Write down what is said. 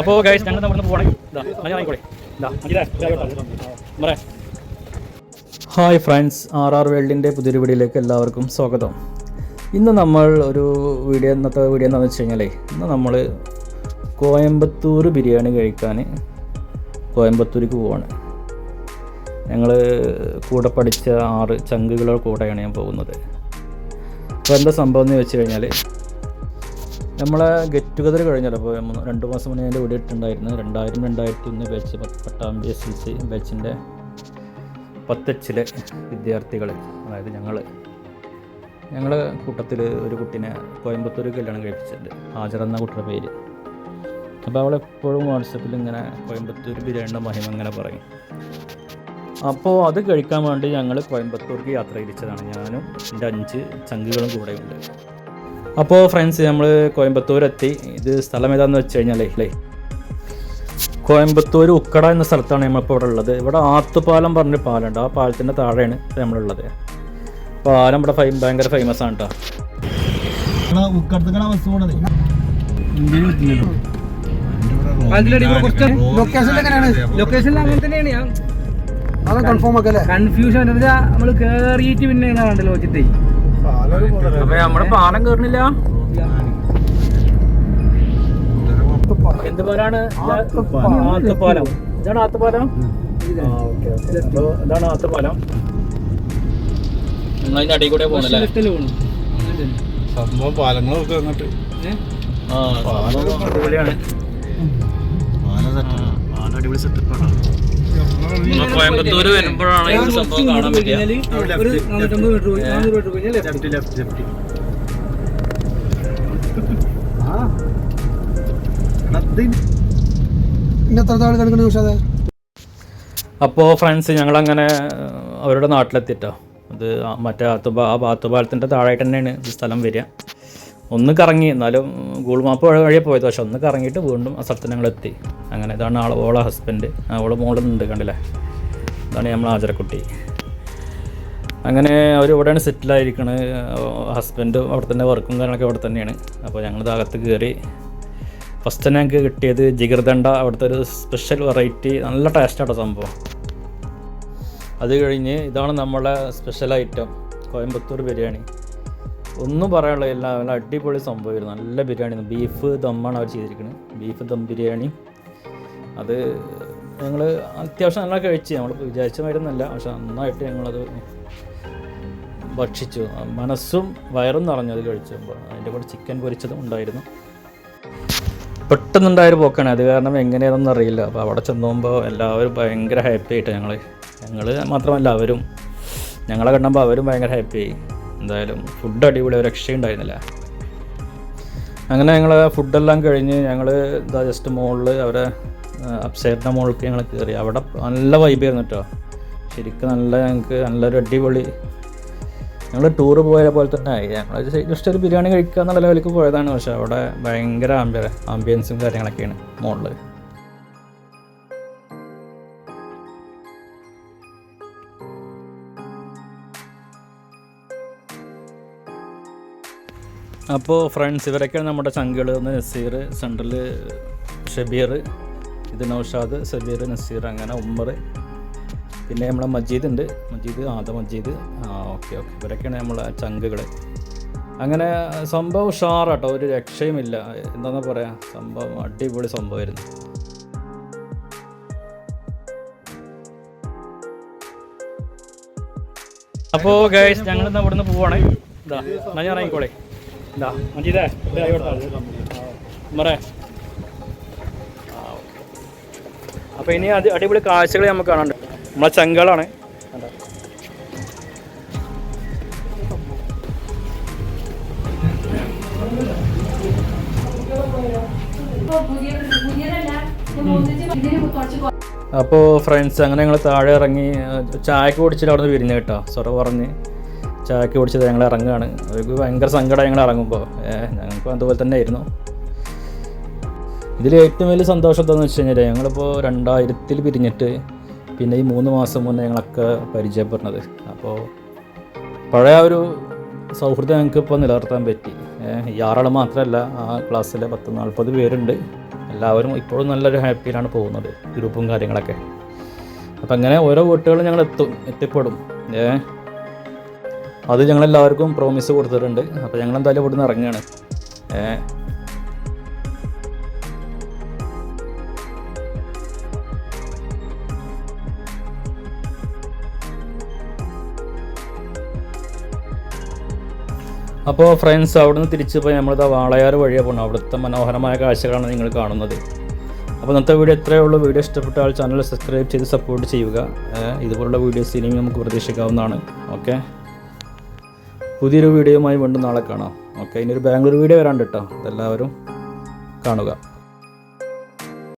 അപ്പോൾ ഗൈസ് ഞങ്ങൾ നമ്മൾ പോകണേ ഇതാ ഞാൻ ഹായ് ഫ്രണ്ട്സ് ആർ ആർ വേൾഡിന്റെ പുതിയൊരു വീഡിയോയിലേക്ക് എല്ലാവർക്കും സ്വാഗതം. ഇന്ന് നമ്മൾ ഒരു വീഡിയോ ഇന്നത്തെ വീഡിയോ എന്താണെന്ന് വെച്ച് കഴിഞ്ഞാലേ ഇന്ന് നമ്മൾ കോയമ്പത്തൂർ ബിരിയാണി കഴിക്കാൻ കോയമ്പത്തൂരിക്ക് പോവാണ്. ഞങ്ങൾ കൂടെ പഠിച്ച ആറ് ചങ്കുകളുടെ കൂടെയാണ് ഞാൻ പോകുന്നത്. അപ്പോൾ എന്താ സംഭവം എന്ന് വെച്ച് കഴിഞ്ഞാൽ നമ്മളെ ഗെറ്റ് ടുഗദർ കഴിഞ്ഞല്ലോ. അപ്പോൾ രണ്ട് മാസം മുന്നേ എന്റെ കൂടെ ഇട്ടുണ്ടായിരുന്നു രണ്ടായിരം രണ്ടായിരത്തി ഒന്ന് batch Pattambi S L C ബാച്ചിന്റെ പത്തച്ചിലെ വിദ്യാർത്ഥികൾ അതായത് ഞങ്ങൾ ഞങ്ങൾ കൂട്ടത്തിൽ ഒരു കുട്ടീനെ കോയമ്പത്തൂർ കല്യാണം കഴിപ്പിച്ചിട്ടുണ്ട്. ഹാജർ എന്ന കുട്ടിയുടെ പേര്. അപ്പോൾ അവളെപ്പോഴും വാട്സപ്പിൽ ഇങ്ങനെ കോയമ്പത്തൂർ ബിരിയാണിയുടെ മഹിമ ഇങ്ങനെ പറയും. അപ്പോൾ അത് കഴിക്കാൻ വേണ്ടി ഞങ്ങൾ കോയമ്പത്തൂർക്ക് യാത്ര തിരിച്ചതാണ്. ഞാനും എന്റെ അഞ്ച് ചങ്കുകളും കൂടെയുണ്ട്. അപ്പോൾ ഫ്രണ്ട്സ് നമ്മൾ കോയമ്പത്തൂർ എത്തി ഇത് സ്ഥലം ഏതാന്ന് വെച്ച് കഴിഞ്ഞാലേ അല്ലേ കോയമ്പത്തൂർ ഉക്കട എന്ന സ്ഥലത്താണ് നമ്മളിപ്പോൾ ഇവിടെ ഉള്ളത്. ഇവിടെ ആത്തുപാലം പറഞ്ഞൊരു പാലുണ്ട് ആ പാലത്തിന്റെ താഴെയാണ് നമ്മളുള്ളത്. പാലം ഇവിടെ ഫൈ ഭയങ്കര ഫേമസ് ആണ് കേട്ടോ കൺഫ്യൂഷൻ നമ്മൾ കേറിയിട്ട് പിന്നെ കണ്ടല്ലോ നമ്മുടെ പാലം കയറുന്നില്ല എന്ത് പാലാണ്? ഇതാണ് ഇതാണ് അടിയിൽ കൂടെ സംഭവം പാലങ്ങളൊക്കെ അങ്ങോട്ട് ആ പാലം അടിപൊളിയാണ്. പാലം അടിപൊളി സെറ്റപ്പാണ് കോയമ്പത്തൂർ വരുമ്പോഴാണ് ഈ സംഭവം കാണാൻ പറ്റുക അപ്പോൾ ഫ്രണ്ട്സ് ഞങ്ങൾ അങ്ങനെ അവരുടെ നാട്ടിലെത്തിട്ടോ. അത് മറ്റേ ആത്തുപാ ആ ആത്തുപാലത്തിന്റെ താഴായിട്ട് തന്നെയാണ് ഈ സ്ഥലം വരിക. ഒന്ന് കറങ്ങി എന്നാലും ഗൂഗിൾ മാപ്പ് വഴി വഴിയെ പോയത്. പക്ഷെ ഒന്ന് കറങ്ങിയിട്ട് വീണ്ടും ആ സ്ഥലത്ത് ഞങ്ങൾ എത്തി. അങ്ങനെ ഇതാണ് ആൾ ഓളെ ഹസ്ബൻഡ് അവളെ മോളുണ്ട് കണ്ടില്ലേ? ഇതാണ് നമ്മൾ ആചരക്കുട്ടി. അങ്ങനെ അവർ ഇവിടെയാണ് സെറ്റിലായിരിക്കണത് ഹസ്ബൻഡും അവിടെ തന്നെ വർക്കും കാര്യങ്ങളൊക്കെ അവിടെ തന്നെയാണ്. അപ്പോൾ ഞങ്ങൾ അകത്ത് കയറി ഫസ്റ്റ് തന്നെ ഞങ്ങൾക്ക് കിട്ടിയത് ജിഗർദണ്ഡ. അവിടുത്തെ ഒരു സ്പെഷ്യൽ വെറൈറ്റി നല്ല ടേസ്റ്റാട്ടോ സംഭവം. അത് കഴിഞ്ഞ് ഇതാണ് നമ്മളെ സ്പെഷ്യൽ ഐറ്റം കോയമ്പത്തൂർ ബിരിയാണി. ഒന്നും പറയാനുള്ള എല്ലാം നല്ല അടിപൊളി സംഭവമായിരുന്നു. നല്ല ബിരിയാണി ബീഫ് ദമ്മാണ് അവർ ചെയ്തിരിക്കുന്നത്. ബീഫ് ദം ബിരിയാണി. അത് ഞങ്ങൾ അത്യാവശ്യം നല്ല കഴിച്ചു. നമ്മൾ വിചാരിച്ച മരുന്നല്ല പക്ഷെ നന്നായിട്ട് ഞങ്ങളത് ഭക്ഷിച്ചു. മനസ്സും വയറും നിറഞ്ഞു അത് കഴിച്ചു. അതിന്റെ കൂടെ ചിക്കൻ പൊരിച്ചതും ഉണ്ടായിരുന്നു. പെട്ടെന്നുണ്ടായൊരു പോക്കാണ്. അത് കാരണം എങ്ങനെയാണെന്ന് അറിയില്ല. അപ്പോൾ അവിടെ ചെന്ന് പോകുമ്പോൾ എല്ലാവരും ഭയങ്കര ഹാപ്പി ആയിട്ട് ഞങ്ങൾ ഞങ്ങൾ മാത്രമല്ല അവരും. ഞങ്ങളെ കണ്ടപ്പോൾ അവരും ഭയങ്കര ആയി. എന്തായാലും ഫുഡ് അടിപൊളി ഒരു രക്ഷയുണ്ടായിരുന്നില്ല അങ്ങനെ ഞങ്ങൾ ഫുഡെല്ലാം കഴിഞ്ഞ് ഞങ്ങൾ ഇതാ ജസ്റ്റ് മുകളിൽ അവരെ അപ്സൈഡിന്റെ മുകളിലേക്ക് ഞങ്ങൾ കയറി അവിടെ നല്ല വൈബായിരുന്നു കേട്ടോ ശരിക്കും നല്ല ഞങ്ങൾക്ക് നല്ലൊരു അടിപൊളി. ഞങ്ങൾ ടൂർ പോയ പോലെ തന്നെ ആയി. ഞങ്ങൾ ജസ്റ്റ് ഒരു ബിരിയാണി കഴിക്കുക എന്നുള്ള ലെവലിലേക്ക് പോയതാണ്. പക്ഷേ അവിടെ ഭയങ്കര ആംബിയ ആംബിയൻസും കാര്യങ്ങളൊക്കെയാണ് മുകളിൽ അപ്പോൾ ഫ്രണ്ട്സ് ഇവരൊക്കെയാണ് നമ്മുടെ ചങ്കുകൾ ഒന്ന് നസീർ സെൻട്രൽ ഷബീർ ഇത് നൗഷാദ് സബീർ നസീർ അങ്ങനെ ഉമ്മർ. പിന്നെ നമ്മളെ മജീദ് ഉണ്ട്. മജീദ് ആദ മജീദ്. ആ ഓക്കെ ഓക്കെ. ഇവരൊക്കെയാണ് നമ്മളെ ചങ്കുകൾ അങ്ങനെ സംഭവം ഉഷാറാട്ടോ. ഒരു രക്ഷയുമില്ല. എന്താണെന്ന് പറയാ? സംഭവം അടിപൊളി സംഭവമായിരുന്നു. അപ്പോൾ ഗൈസ് ഞങ്ങൾ ഇന്ന് നിന്ന് പോവാണ്. ഇതാ എന്നാ ഞാൻ ഇറങ്ങിക്കോളെ. മജീദേ മറേ. അപ്പോൾ ഇനി അത് അടിപൊളി കാഴ്ചകൾ നമുക്ക് കാണാണ്ട് നമ്മളെ ചങ്കളാണ്? അപ്പോൾ ഫ്രണ്ട്സ് അങ്ങനെ ഞങ്ങൾ താഴെ ഇറങ്ങി ചായക്ക് കുടിച്ചിട്ട് അവിടെ നിന്ന് വിരിഞ്ഞ് കേട്ടോ. സൊറ പറഞ്ഞ്. ചായക്ക് ഓടിച്ചത് ഞങ്ങൾ ഇറങ്ങുകയാണ്. അവർക്ക് ഭയങ്കര സങ്കടം ഞങ്ങൾ ഇറങ്ങുമ്പോൾ. ഞങ്ങൾക്കും അതുപോലെ തന്നെ ആയിരുന്നു. ഇതിൽ ഏറ്റവും വലിയ സന്തോഷം എന്താണെന്ന് വെച്ച് കഴിഞ്ഞാൽ ഞങ്ങളിപ്പോൾ രണ്ടായിരത്തിൽ പിരിഞ്ഞിട്ട് പിന്നെ ഈ മൂന്ന് മാസം മുന്നേ ഞങ്ങളൊക്കെ പരിചയപ്പെടുന്നത്. അപ്പോൾ പഴയ ഒരു സൗഹൃദം ഞങ്ങൾക്ക് ഇപ്പോൾ നിലനിർത്താൻ പറ്റി. ഏഹ്, ഈ ആറാൾ മാത്രമല്ല ആ ക്ലാസ്സിലെ പത്ത് നാൽപ്പത് പേരുണ്ട്. എല്ലാവരും ഇപ്പോഴും നല്ലൊരു ഹാപ്പിയിലാണ് പോകുന്നത് ഗ്രൂപ്പും കാര്യങ്ങളൊക്കെ. അപ്പം അങ്ങനെ ഓരോ വീട്ടുകളും ഞങ്ങൾ എത്തും എത്തിപ്പെടും. ഏ അത് ഞങ്ങളെല്ലാവർക്കും പ്രോമിസ് കൊടുത്തിട്ടുണ്ട്. അപ്പോൾ ഞങ്ങൾ എന്തായാലും ഇവിടുന്ന് ഇറങ്ങുകയാണ്. അപ്പോൾ ഫ്രണ്ട്സ് അവിടുന്ന് തിരിച്ച് പോയി നമ്മളിതാ വാളയാർ വഴിയാണ് പോകണം അവിടുത്തെ മനോഹരമായ കാഴ്ചകളാണ് നിങ്ങൾ കാണുന്നത്. അപ്പോൾ ഇന്നത്തെ വീഡിയോ എത്രയേ ഉള്ളൂ. വീഡിയോ ഇഷ്ടപ്പെട്ട ആൾ ചാനൽ സബ്സ്ക്രൈബ് ചെയ്ത് സപ്പോർട്ട് ചെയ്യുക. ഇതുപോലുള്ള വീഡിയോസ് ഇനിയും നമുക്ക് പ്രതീക്ഷിക്കാവുന്നതാണ്. ഓക്കെ പുതിയൊരു വീഡിയോയുമായി വീണ്ടും നാളെ കാണാം. ഓക്കെ ഒരു ബാംഗ്ലൂർ വീഡിയോ വരാണ്ട് കേട്ടോ എല്ലാവരും കാണുക.